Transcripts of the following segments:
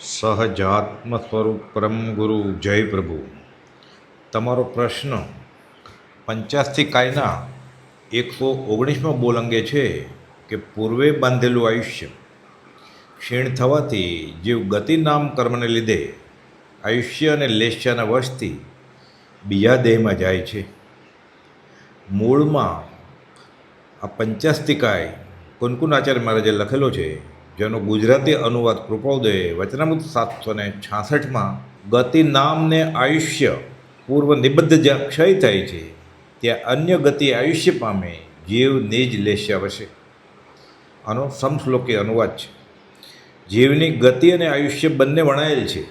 સહજાત્મ સ્વરૂપ પરમ ગુરુ, જય પ્રભુ. તમારો પ્રશ્ન પંચાસથી કાયના એકસો ઓગણીસમો બોલ અંગે છે કે પૂર્વે બાંધેલું આયુષ્ય ક્ષીણ થવાથી જીવ ગતિ નામ કર્મને લીધે આયુષ્ય અને લેશ્યાના વશથી બીજા દેહમાં જાય છે. મૂળમાં આ પંચાસ્તિકાય કુનકુન આચાર્ય મહારાજે લખેલો છે જેનો ગુજરાતી અનુવાદ કૃપાઉદયે વચનામૃત સાતસો ને છાસઠમાં ગતિ નામને આયુષ્ય પૂર્વ નિબદ્ધ જ્યાં ક્ષય થાય છે, ત્યાં અન્ય ગતિ આયુષ્ય પામે જીવ નિજ લેશે વશે આનો સમશ્લોકી અનુવાદ છે. જીવની ગતિ અને આયુષ્ય બંને વણાયેલ છે.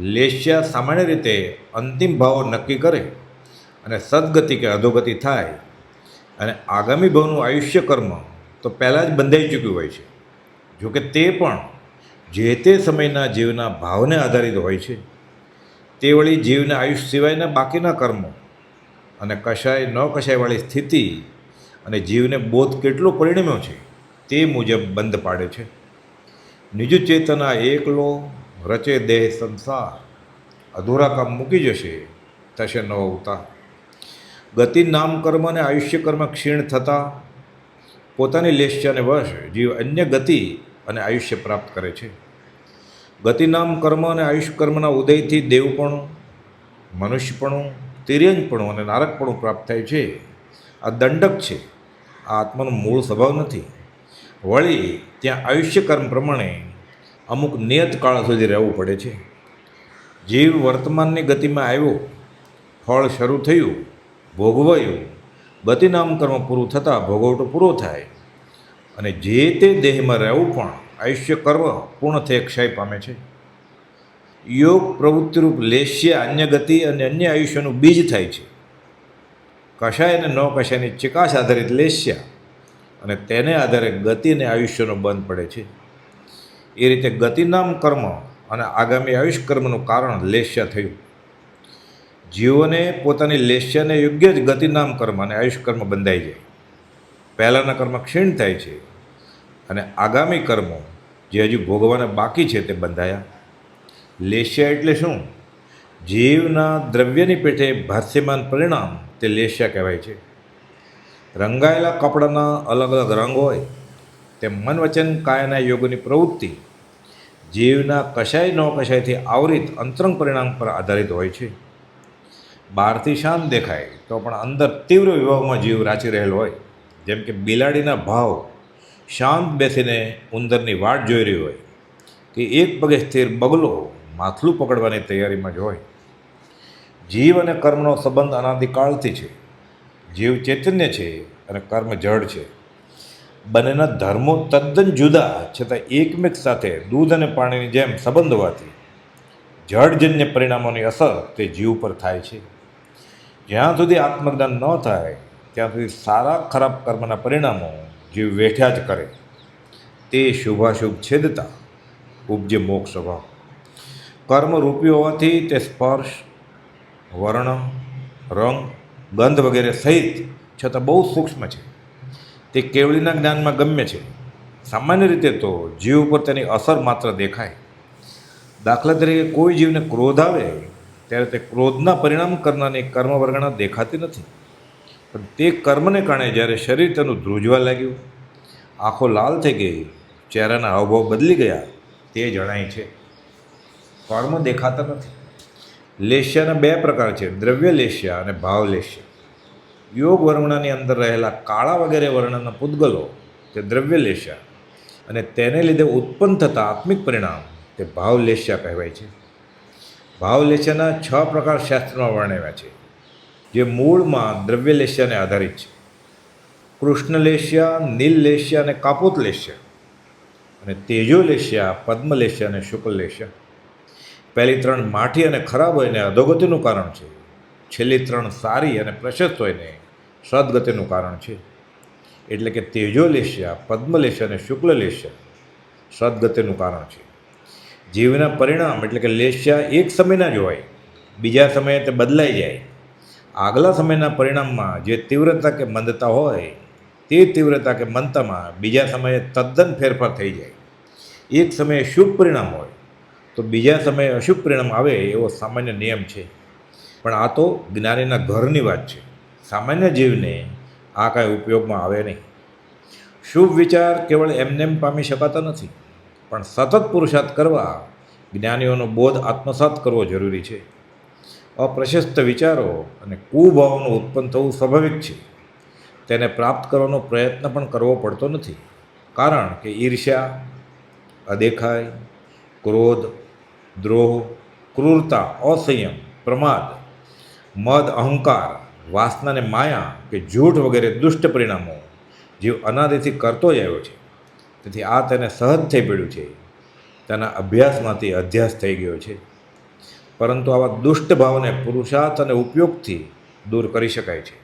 લેશ્યા સામાન્ય રીતે અંતિમ ભાવો નક્કી કરે અને સદગતિ કે અધોગતિ થાય અને આગામી ભાવનું આયુષ્ય કર્મ તો પહેલાં જ બંધાઈ ચૂક્યું હોય છે. જોકે તે પણ જે તે સમયના જીવના ભાવને આધારિત હોય છે. તે વળી જીવના આયુષ્ય સિવાયના બાકીના કર્મો અને કશાય ન કશાયવાળી સ્થિતિ અને જીવને બોધ કેટલો પરિણમ્યો છે તે મુજબ બંધ પાડે છે. નિજ ચેતના એકલો રચે દેહ સંસાર. અધૂરા કામ મૂકી જશે, થશે નવો અવતાર ગતિ નામ કર્મ અને આયુષ્ય કર્મ ક્ષીણ થતાં. પોતાની લેશ્યાને વશ, જીવ અન્ય ગતિ અને આયુષ્ય પ્રાપ્ત કરે છે. ગતિનામ કર્મ અને આયુષ્ય કર્મના ઉદયથી દેવપણું મનુષ્યપણું તિર્યંગપણું અને નારકપણું પ્રાપ્ત થાય છે. આ દંડક છે. આ આત્માનો મૂળ સ્વભાવ નથી. વળી ત્યાં આયુષ્ય કર્મ પ્રમાણે અમુક નિયત કાળ સુધી રહેવું પડે છે. જીવ વર્તમાનની ગતિમાં આવ્યો, ફળ શરૂ થયું, ભોગવાયું, ગતિનામ કર્મ પૂરું થતાં ભોગવટો પૂરો થાય. અને જે તે દેહમાં રહેવું પણ આયુષ્ય કર્મ પૂર્ણ થઈ ક્ષય પામે છે. યોગ પ્રવૃત્તિરૂપ લેશ્ય અન્ય ગતિ અને અન્ય આયુષ્યનું બીજ થાય છે. કશાય અને ન કશાયની ચિકાસ આધારિત લેશ્ય અને તેને આધારે ગતિ અને આયુષ્યનો બંધ પડે છે. એ રીતે ગતિનામ કર્મ અને આગામી આયુષ કર્મનું કારણ લેશ્ય થયું. જીવોને પોતાની લેશ્યને યોગ્ય જ ગતિનામ કર્મ અને આયુષ કર્મ બંધાઈ જાય. પહેલાંના કર્મ ક્ષીણ થાય છે અને આગામી કર્મો જે હજુ ભોગવાના બાકી છે તે બંધાયા. લેશ્યા એટલે શું? જીવના દ્રવ્યની પેઠે ભાષ્યમાન પરિણામ તે લેશ્યા કહેવાય છે. રંગાયેલા કપડાના અલગ અલગ રંગ હોય તે મન વચન કાયના યોગની પ્રવૃત્તિ જીવના કશાય ન કશાયથી આવરિત અંતરંગ પરિણામ પર આધારિત હોય છે. બહારથી શાંત દેખાય તો પણ અંદર તીવ્ર વિભાવમાં જીવ રાચી રહેલો હોય. જેમ કે બિલાડીના ભાવ શાંત બેસીને ઉંદરની વાટ જોઈ રહી હોય, કે એક પગે સ્થિર બગલો માથલું પકડવાની તૈયારીમાં જ હોય. જીવ અને કર્મનો સંબંધ અનાદિકાળથી છે. જીવ ચૈતન્ય છે અને કર્મ જળ છે. બંનેના ધર્મો તદ્દન જુદા છતાં એકમેક સાથે દૂધ અને પાણીની જેમ સંબંધ હોવાથી જળજન્ય પરિણામોની અસર તે જીવ પર થાય છે. જ્યાં સુધી આત્મજ્ઞાન ન થાય ત્યાં સુધી સારા ખરાબ કર્મના પરિણામો જે વેઠ્યા જ કરે, તે શુભાશુભ છેદતા ઉપજે મોક્ષ સ્વભાવ કર્મ રૂપી હોવાથી તે સ્પર્શ, વર્ણ, રંગ, ગંધ વગેરે સહિત છતાં બહુ સૂક્ષ્મ છે. તે કેવળીના જ્ઞાનમાં ગમ્ય છે. સામાન્ય રીતે તો જીવ ઉપર તેની અસર માત્ર દેખાય. દાખલા તરીકે કોઈ જીવને ક્રોધ આવે, ત્યારે તે ક્રોધના પરિણામ કરનારની કર્મ વર્ગણા દેખાતી નથી. પણ તે કર્મને કારણે જ્યારે શરીર તેનું ધ્રુજવા લાગ્યું, આંખો લાલ થઈ ગઈ, ચહેરાના હાવભાવ બદલી ગયા, તે જણાય છે. કર્મ દેખાતા નથી. લેશ્યાના બે પ્રકાર છે, દ્રવ્ય લેશ્યા અને ભાવ લેશ્યા. યોગ વર્ણની અંદર રહેલા કાળા વગેરે વર્ણના પૂતગલો, તે દ્રવ્ય લેશ્યા અને તેને લીધે ઉત્પન્ન થતા આત્મિક પરિણામ તે ભાવ લેશ્યા કહેવાય છે. ભાવ લેશ્યાના છ પ્રકાર શાસ્ત્રમાં વર્ણવ્યા છે. જે મૂળમાં દ્રવ્ય લેશિયાને આધારિત છે. કૃષ્ણ લેશ્યા નીલ લેશિયા અને કાપોત લેશિયા અને તેજો લેશ્યા પદ્મ લેશ્યા અને શુક્લ લેશ્યા પહેલી ત્રણ માઠી અને ખરાબ હોયને અધોગતિનું કારણ છે. છેલ્લી ત્રણ સારી અને પ્રશસ્ત હોયને સદગતિનું કારણ છે. એટલે કે તેજો લેશ્યા પદ્મ લેશ્યા અને શુક્લ લેશ્યા સદગતિનું કારણ છે. જીવના પરિણામ એટલે કે લેશ્યા એક સમયના જ હોય. બીજા સમયે તે બદલાઈ જાય. આગલા સમયના પરિણામમાં જે તીવ્રતા કે મંદતા હોય, તે તીવ્રતા કે મંદતામાં બીજા સમયે તદ્દન ફેરફાર થઈ જાય. એક સમયે શુભ પરિણામ હોય, તો બીજા સમયે અશુભ પરિણામ આવે એવો સામાન્ય નિયમ છે. પણ આ તો જ્ઞાનીના ઘરની વાત છે. સામાન્ય જીવને આ કાંઈ ઉપયોગમાં આવે નહીં. શુભ વિચાર કેવળ એમનેમ પામી શકાતા નથી. પણ સતત પુરુષાર્થ કરવા જ્ઞાનીઓનો બોધ આત્મસાત કરવો જરૂરી છે. અપ્રશસ્ત વિચારો અને કુભાવનું ઉત્પન્ન થવું સ્વાભાવિક છે. તેને પ્રાપ્ત કરવાનો પ્રયત્ન પણ કરવો પડતો નથી. કારણ કે ઈર્ષ્યા અદેખાઈ ક્રોધ, દ્રોહ, ક્રૂરતા, અસંયમ, પ્રમાદ, મદ, અહંકાર વાસનાને માયા કે જૂઠ વગેરે દુષ્ટ પરિણામો જીવ અનાદિથી કરતો જ આવ્યો છે. તેથી આ તેને સહજ થઈ પડ્યું છે. તેના અભ્યાસમાંથી અધ્યાસ થઈ ગયો છે. પરંતુ આવા દુષ્ટ ભાવને પુરુષાર્થ અને ઉપયોગથી દૂર કરી શકાય છે.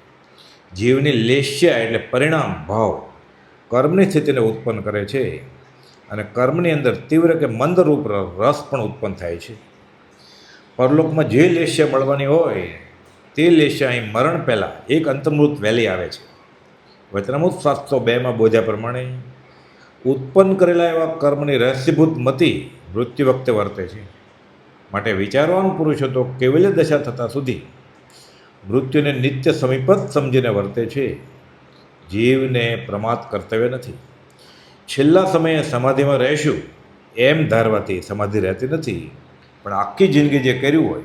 જીવની લેશ્યા એટલે પરિણામ ભાવ કર્મની સ્થિતિને ઉત્પન્ન કરે છે અને કર્મની અંદર તીવ્ર કે મંદરૂપ રસ પણ ઉત્પન્ન થાય છે. પરલોકમાં જે લેશ્ય મળવાની હોય, તે લેશ્ય અહીં મરણ પહેલાં એક અંતમૃત વહેલી આવે છે. વચનામૃત સાતસો બેમાં બોધ્યા પ્રમાણે ઉત્પન્ન કરેલા એવા કર્મની રહસ્યભૂત મતિ મૃત્યુ વખતે વર્તે છે. માટે વિચારવાનું પુરુષો તો કેવલ્ય દશા થતાં સુધી? મૃત્યુને નિત્ય સમીપત સમજીને વર્તે છે. જીવને પ્રમાદ કર્તવ્ય નથી. છેલ્લા સમયે સમાધિમાં રહેશું એમ ધારવાથી સમાધિ રહેતી નથી. પણ આખી જિંદગી જે કર્યું હોય,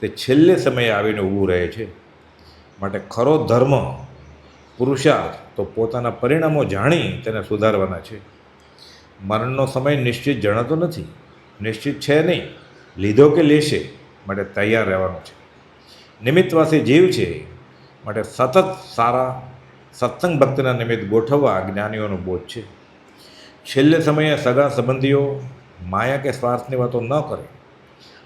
તે છેલ્લે સમયે આવીને ઊભું રહે છે. માટે ખરો ધર્મ, પુરુષાર્થ તો પોતાના પરિણામો જાણી તેને સુધારવાના છે. મરણનો સમય નિશ્ચિત જણાતો નથી. નિશ્ચિત છે નહીં. લીધો કે લેશે માટે તૈયાર રહેવાનું છે. નિમિત્તવાસી જીવ છે, માટે સતત સારા સત્સંગ ભક્તિના નિમિત્ત ગોઠવવા જ્ઞાનીઓનો બોધ છે. છેલ્લે સમયે સગા સંબંધીઓ માયા કે સ્વાર્થની વાતો ન કરે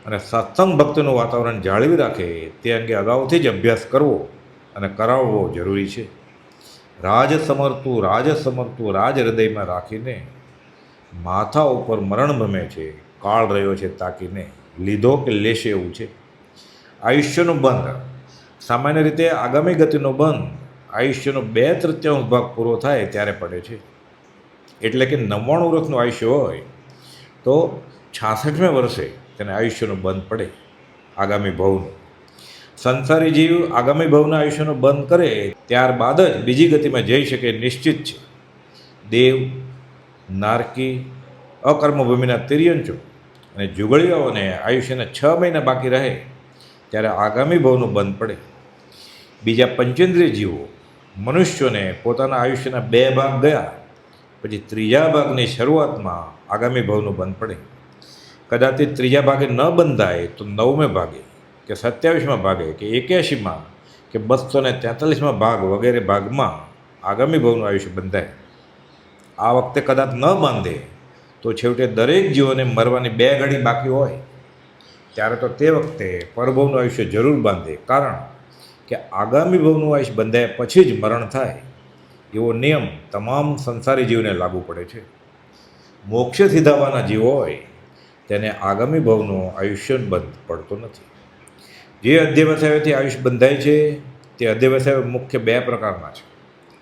અને સત્સંગ ભક્તિનું વાતાવરણ જાળવી રાખે તે અંગે અગાઉથી જ અભ્યાસ કરવો અને કરાવવો જરૂરી છે. રાજ સમરતું રાજ સમરતું રાજ હૃદયમાં રાખીને માથા ઉપર મરણ ભમે છે, કાળ રહ્યો છે તાકીને. લીધો કે લેશે એવું છે? આયુષ્યનો બંધ. સામાન્ય રીતે આગામી ગતિનો બંધ આયુષ્યનો બે તૃતીયાંશ ભાગ પૂરો થાય ત્યારે પડે છે. એટલે કે નવ્વાણું વર્ષનું આયુષ્ય હોય તો છાસઠમે વર્ષે તેને આયુષ્યનો બંધ પડે આગામી ભવનું. સંસારી જીવ આગામી ભવના આયુષ્યનો બંધ કરે ત્યારબાદ જ બીજી ગતિમાં જઈ શકે નિશ્ચિત છે. દેવ, નારકી, અકર્મભૂમિના તિર્યંચો અને જુગળીઓને આયુષ્યના છ મહિના બાકી રહે ત્યારે આગામી ભવનું બંધ પડે. બીજા પંચેન્દ્રિય જીવો મનુષ્યોને પોતાના આયુષ્યના બે ભાગ ગયા, પછી ત્રીજા ભાગની શરૂઆતમાં આગામી ભવનું બંધ પડે. કદાચ ત્રીજા ભાગે ન બંધાય તો નવમે ભાગે કે સત્યાવીસમાં ભાગે કે એક્યાસીમાં કે બસો ને તેતાલીસમાં ભાગ વગેરે ભાગમાં આગામી ભવનું આયુષ્ય બંધાય. આ વખતે કદાચ ન બાંધે તો છેવટે દરેક જીવોને મરવાની બે ઘડી બાકી હોય, ત્યારે તો તે વખતે પરભવનું આયુષ્ય જરૂર બાંધે. કારણ કે આગામી ભવનું આયુષ્ય બંધાયા પછી જ મરણ થાય, એવો નિયમ તમામ સંસારી જીવને લાગુ પડે છે. મોક્ષ સીધાવાના જીવ હોય, તેને આગામી ભવનો આયુષ્ય બંધ પડતો નથી. જે અધ્યવસાયોથી આયુષ્ય બંધાય છે, તે અધ્યવસાયો મુખ્ય બે પ્રકારના છે.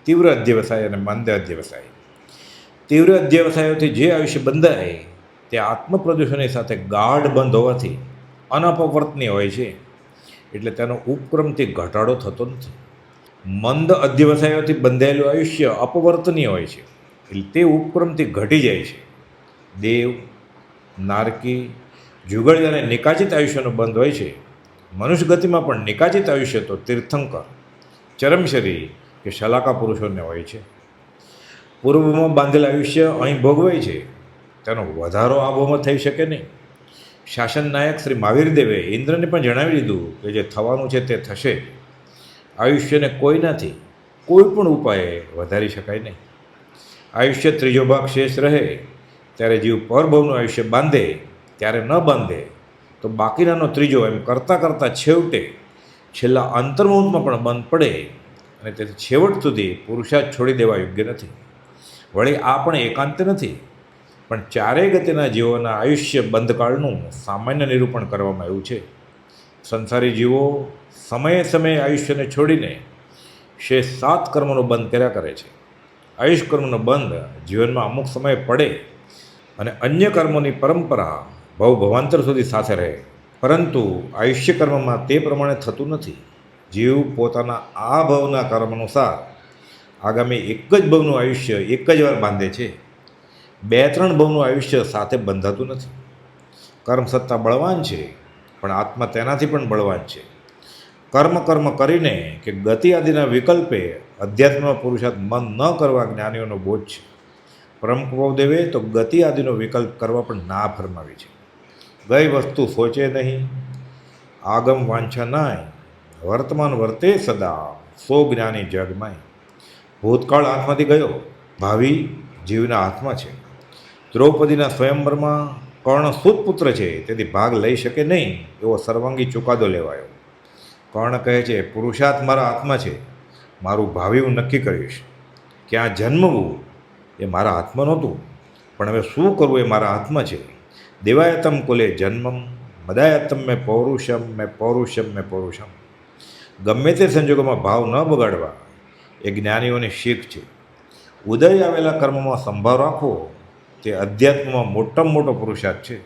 તીવ્ર અધ્યવસાય અને મંદ અધ્યવસાય. તીવ્ર અધ્યવસાયોથી જે આયુષ્ય બંધાય, તે આત્મપ્રદૂષણની સાથે ગાઢ બંધ હોવાથી અનપવર્તનીય હોય છે. એટલે તેનો ઉપક્રમથી ઘટાડો થતો નથી. મંદ અધ્યવસાયોથી બંધાયેલું આયુષ્ય અપવર્તનીય હોય છે. એટલે તે ઉપક્રમથી ઘટી જાય છે. દેવ, નારકી, જુગળી અને નિકાચિત આયુષ્યનો બંધ હોય છે મનુષ્ય ગતિમાં પણ નિકાચિત આયુષ્ય તો તીર્થંકર, ચરમશરી કે શલાકા પુરુષોને હોય છે. પૂર્વમાં બાંધેલ આયુષ્ય અહીં ભોગવાય છે. તેનો વધારો આ થઈ શકે નહીં. શાસન નાયક શ્રી મહાવીર દેવે ઇન્દ્રને પણ જણાવી દીધું કે જે થવાનું છે તે થશે. આયુષ્યને કોઈનાથી કોઈ પણ ઉપાયે વધારી શકાય નહીં. આયુષ્ય ત્રીજો ભાગ શેષ રહે, ત્યારે જીવ પરભવનું આયુષ્ય બાંધે, ત્યારે ન બાંધે, તો બાકીનાનો ત્રીજો એમ કરતાં કરતાં છેવટે, છેલ્લા અંતર્મુહૂર્તમાં પણ બંધ પડે અને તેથી છેવટ સુધી પુરુષાર્થ છોડી દેવા યોગ્ય નથી. વળી આ પણ એકાંત નથી. પણ ચારેય ગતિના જીવોના આયુષ્ય બંધકાળનું સામાન્ય નિરૂપણ કરવામાં આવ્યું છે. સંસારી જીવો સમયે સમયે આયુષ્યને છોડીને શેષ સાત કર્મનો બંધ કર્યા કરે છે. આયુષ કર્મનો બંધ જીવનમાં અમુક સમયે પડે અને અન્ય કર્મોની પરંપરા ભવ ભવાંતર સુધી સાથે રહે. પરંતુ આયુષ્ય કર્મમાં તે પ્રમાણે થતું નથી. જીવ પોતાના આ ભવના કર્મ અનુસાર આગામી એક જ ભવનું આયુષ્ય એક જ વાર બાંધે છે. બે ત્રણ ભવનું આયુષ્ય સાથે બંધાતું નથી. કર્મ સત્તા બળવાન છે, પણ આત્મા તેનાથી પણ બળવાન છે. કર્મ કર્મ કરીને કે ગતિ આદિના વિકલ્પે અધ્યાત્મમાં પુરુષાર્થ મન ન કરવા જ્ઞાનીઓનો બોધ છે. પરમ દેવે તો ગતિ આદિનો વિકલ્પ કરવા પણ ના ફરમાવી છે. ગઈ વસ્તુ સોચે નહીં, આગમ વાંછા નાય, વર્તમાન વર્તે સદા, સો જ્ઞાની જગમાય ભૂતકાળ હાથમાંથી ગયો. ભાવિ જીવના હાથમાં છે. દ્રૌપદીના સ્વયંવરમાં કર્ણ સુતપુત્ર છે, તેથી ભાગ લઈ શકે નહીં એવો સર્વાંગી ચુકાદો લેવાયો. કર્ણ કહે છે, પુરુષાર્થ મારા હાથમાં છે. મારું ભાવિ હું નક્કી કરીશ. ક્યાં જન્મવું એ મારા હાથમાં નહોતું, પણ હવે શું કરવું એ મારા હાથમાં છે. દેવાયતમ કુલે જન્મમ, મદાયતમ મેં પૌરુષમ મેં પૌરુષમ મેં પૌરુષમ. ગમે તે સંજોગોમાં ભાવ ન બગાડવા એ જ્ઞાનીઓની શીખ છે. ઉદય આવેલા કર્મમાં સંભાવ રાખવો તે અધ્યાત્મમાં મોટામાં મોટો પુરુષાર્થ છે.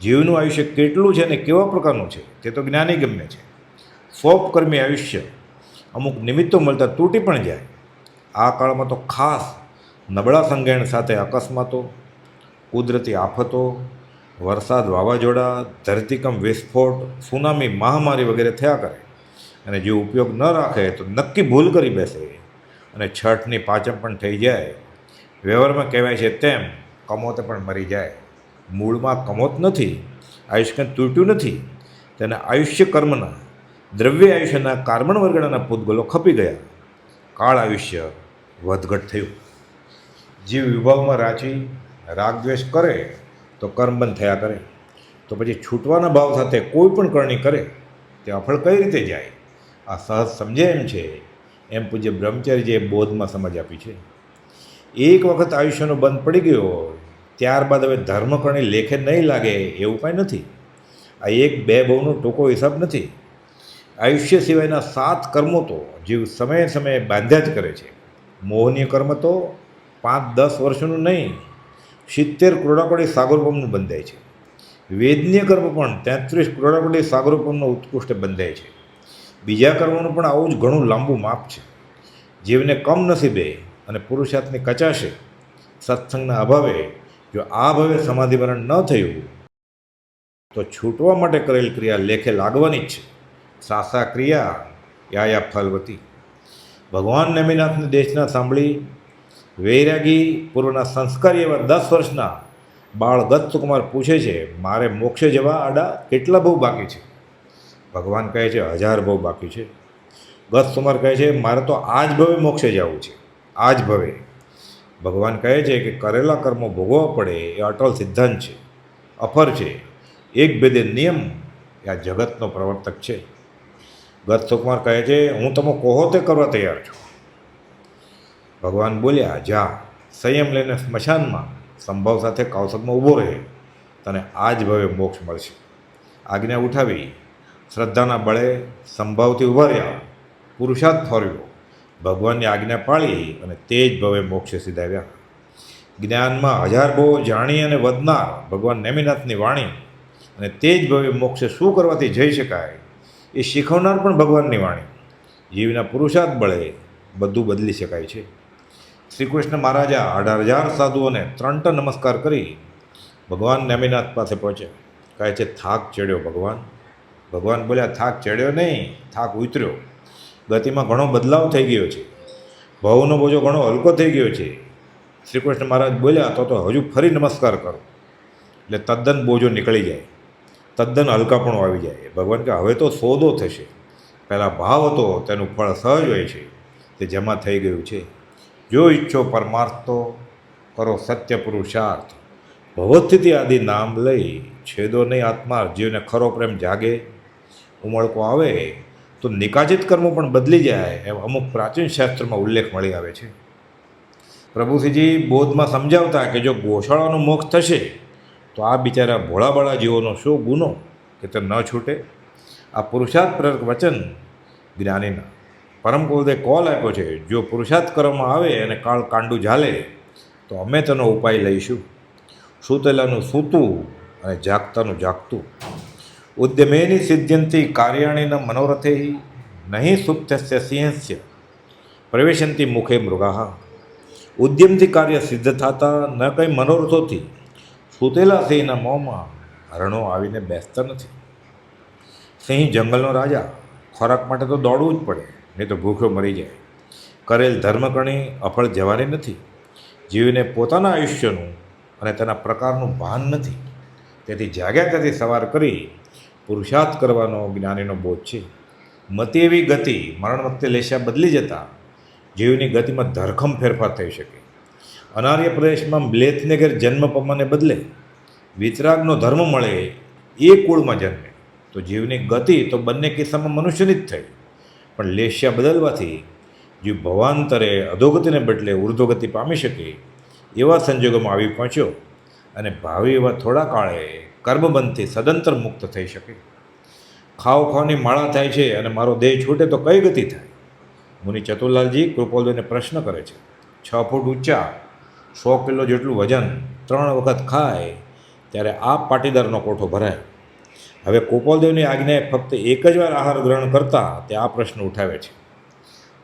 જીવનું આયુષ્ય કેટલું છે અને કેવા પ્રકારનું છે તે તો જ્ઞાની ગમે છે. સોપકર્મી આયુષ્ય અમુક નિમિત્તો મળતા તૂટી પણ જાય. આ કાળમાં તો ખાસ નબળા સંજ્ઞાન સાથે અકસ્માતો, કુદરતી આફતો, વરસાદ વાવાઝોડા, ધરતીકંપ, વિસ્ફોટ, સુનામી, મહામારી વગેરે થયા કરે. અને જે ઉપયોગ ન રાખે તો નક્કી ભૂલ કરી બેસે. અને છઠની પાચમ પણ થઈ જાય. વ્યવહારમાં કહેવાય છે તેમ, કમોતે પણ મરી જાય. મૂળમાં કમોત નથી આયુષ્ય તૂટ્યું નથી. તેના આયુષ્ય કર્મના, દ્રવ્ય આયુષ્યના કાર્બન વર્ગણાના પૂતગલો ખપી ગયા. કાળ આયુષ્ય વધઘટ થયું. જીવ વિભાવમાં રાચી રાગદ્વેષ કરે, તો કર્મ બંધ થયા કરે. તો પછી છૂટવાના ભાવ સાથે કોઈ પણ કરણી કરે તે અફળ કઈ રીતે જાય? આ સહજ સમજે એમ છે એમ પૂજ્ય બ્રહ્મચર્યજીએ બોધમાં સમજ આપી છે. એક વખત આયુષ્યનો બંધ પડી ગયો ત્યારબાદ હવે ધર્મકરણી લેખે નહીં લાગે એવું કાંઈ નથી. આ એક બે બહુનો ટૂંકો હિસાબ નથી. આયુષ્ય સિવાયના સાત કર્મો તો જીવ સમયે સમયે બાંધ્યા જ કરે છે. મોહનીય કર્મ તો પાંચ દસ વર્ષનું નહીં, સિત્તેર કરોડાકોડી સાગરોપમનું બંધાય છે. વેદનીય કર્મ પણ તેત્રીસ કરોડાકોડી સાગરોપમનો ઉત્કૃષ્ટ બંધાય છે. બીજા કર્મોનું પણ આવું જ ઘણું લાંબુ માપ છે. જીવને કમ નસીબે અને પુરુષાર્થની કચાશે, સત્સંગના અભાવે જો આ ભાવે સમાધિમરણ ન થયું, તો છૂટવા માટે કરેલ ક્રિયા લેખે લાગવાની જ છે. સાસા ક્રિયા યાયા ફલવતી. ભગવાન નેમિનાથની દેશના સાંભળી, વૈરાગી પૂર્વના સંસ્કારી એવા દસ વર્ષના બાળ ગતસુકુમાર પૂછે છે, મારે મોક્ષે જવા આડા કેટલા બહુ બાકી છે? ભગવાન કહે છે, હજાર બહુ બાકી છે. ગત ગતસુમાર કહે છે, મારે તો આ જ ભવે મોક્ષે જવું છે. આ જ ભવે. ભગવાન કહે છે કે, કરેલા કર્મો ભોગવવા પડે, એ અટલ સિદ્ધાંત છે, અફર છે. એક ભેદે નિયમ, એ આ જગતનો પ્રવર્તક છે. ગત સુકુમાર કહે છે, હું તમે કહો તે કરવા તૈયાર છું. ભગવાન બોલ્યા, જા, સંયમ લઈને સ્મશાનમાં સંભવ સાથે કૌશકમાં ઊભો રહે, તને આ જ ભવે મોક્ષ મળશે. આજ્ઞા ઉઠાવી શ્રદ્ધાના બળે સંભાવથી ઊભા રહ્યા. પુરુષાર્થ ફર્યો ભગવાનની આજ્ઞા પાળી અને તે જ ભવે મોક્ષે સીધાવ્યા જ્ઞાનમાં હજાર બહુ જાણી અને વધનાર ભગવાન નેમિનાથની વાણી અને તે જ ભવે મોક્ષે શું કરવાથી જઈ શકાય એ શીખવનાર પણ ભગવાનની વાણી. જીવના પુરુષાર્થ બળે બધું બદલી શકાય છે. શ્રી કૃષ્ણ મહારાજા અઢાર હજાર સાધુઓને ત્રણ ટન નમસ્કાર કરી ભગવાન નેમિનાથ પાસે પહોંચ્યા. કહે છે, થાક ચડ્યો ભગવાન. ભગવાન બોલ્યા, થાક ચડ્યો નહીં, થાક ઉતર્યો. ગતિમાં ઘણો બદલાવ થઈ ગયો છે. ભાવનો બોજો ઘણો હલકો થઈ ગયો છે. શ્રી કૃષ્ણ મહારાજ બોલ્યા, તો તો હજુ ફરી નમસ્કાર કરો. એટલે તદ્દન બોજો નીકળી જાય. તદ્દન હલકાપણું આવી જાય. ભગવાન કે હવે તો સોદો થશે. પહેલાં ભાવ હતો, તેનું ફળ સહજ હોય છે. તે જમા થઈ ગયું છે. જો ઈચ્છો પરમાર્થ તો કરો સત્ય પુરુષાર્થ. ભવસ્થિતિ આદિ નામ લઈ છેદો નહીં આત્મા, જીવને ખરો પ્રેમ જાગે. ઉમળકો આવે, તો નિકાજિત કર્મો પણ બદલી જાય એમ અમુક પ્રાચીન શાસ્ત્રમાં ઉલ્લેખ મળી આવે છે. પ્રભુસિંહજી બોધમાં સમજાવતા કે જો ગોશાળાનો મોક્ષ થશે, તો આ બિચારા ભોળાબાળા જીવોનો શું ગુનો કે તે ન છૂટે? આ પુરુષાર્થ વચન જ્ઞાનીના. પરમ કોદે કોલ આપ્યો છે, જો પુરુષાર્થ કરવામાં આવે અને કાળ કાંડું ઝાલે, તો અમે તેનો ઉપાય લઈશું. સૂતેલાનું સૂતું અને જાગતાનું જાગતું. ઉદ્યમેની સિદ્ધ્યંતિ કાર્યાણીના મનોરથે નહીં સુપ્તસ્ય સિંહસ્ય પ્રવેશંતી મુખે મૃગા ઉદ્યમથી કાર્ય સિદ્ધ થતા ન કંઈ મનોરથોથી સૂતેલા સિંહના મોંમાં હરણો આવીને બેસતા નથી સિંહ જંગલનો રાજા ખોરાક માટે તો દોડવું જ પડે, નહીં તો ભૂખ્યો મરી જાય। કરેલ ધર્મકણી અફળ જવાની નથી। જીવને પોતાના આયુષ્યનું અને તેના પ્રકારનું ભાન નથી। તેથી જાગ્યા ત્યાંથી સવાર કરી પુરુષાર્થ કરવાનો જ્ઞાનીનો બોધ છે. મતિ એવી ગતિ મરણ વખતે લેશા બદલી જતા જીવની ગતિમાં ધરખમ ફેરફાર થઈ શકે. અનાર્ય પ્રદેશમાં મ્લેથને ઘેર જન્મ પામવાને બદલે વિતરાગનો ધર્મ મળે એ કુળમાં જન્મે. તો જીવની ગતિ તો બંને કિસ્સામાં મનુષ્યની જ થઈ. પણ લેશિયા બદલવાથી જીવ ભવાંતરે અધોગતિને બદલે ઉર્ધ્વગતિ પામી શકે એવા સંજોગોમાં આવી પહોંચ્યો અને ભાવિ એવા થોડા કાળે કર્મબંધથી સદંતર મુક્ત થઈ શકે. ખાવ ખાવાની માળા થાય છે અને મારો દેહ છૂટે તો કઈ ગતિ થાય? મુનિ ચતુરલાલજી કૃપાલભાઈને પ્રશ્ન કરે છે, છ ફૂટ ઊંચા, સો કિલો જેટલું વજન, ત્રણ વખત ખાય, ત્યારે આ પાટીદારનો કોઠો ભરાય. હવે કોપોલદેવની આજ્ઞાએ ફક્ત એક જ વાર આહાર ગ્રહણ કરતા તે આ પ્રશ્ન ઉઠાવે છે.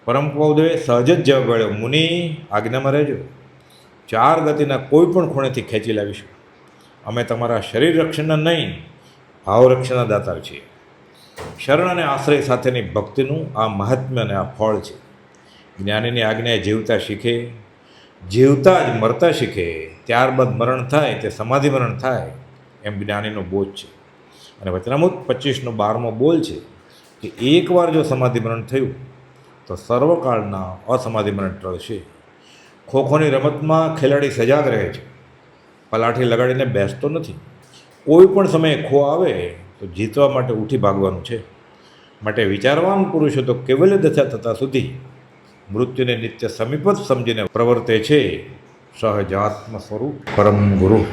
પરમ કોપોલદેવે સહજ જ જવાબ મળ્યો મુનિ, આજ્ઞામાં રહેજો. ચાર ગતિના કોઈ પણ ખૂણેથી ખેંચી લાવીશું. અમે તમારા શરીર રક્ષણના નહીં, ભાવ રક્ષણના દાતાર છીએ. શરણ અને આશ્રય સાથેની ભક્તિનું આ મહાત્મ્ય અને આ ફળ છે. જ્ઞાનીની આજ્ઞાએ જીવતા શીખે, જીવતા જ મરતા શીખે, ત્યારબાદ મરણ થાય તે સમાધિ મરણ થાય, એમ જ્ઞાનીનો બોધ છે. અને વચનામૃત પચીસનો બારમો બોલ છે કે એકવાર જો સમાધિ મરણ થયું, તો સર્વકાળના અસમાધિ મરણ ટળશે. ખોખોની રમતમાં ખેલાડી સજાગ રહે છે. પલાઠી લગાડીને બેસતો નથી. કોઈ પણ સમયે ખો આવે તો જીતવા માટે ઉઠી ભાગવાનું છે. માટે વિચારવાન પુરુષો તો કેવલ્ય દશા થતાં સુધી મૃત્યુને નિત્ય સમીપ જ સમજીને પ્રવર્તે છે. સહજાત્મ સ્વરૂપ પરમ ગુરુ.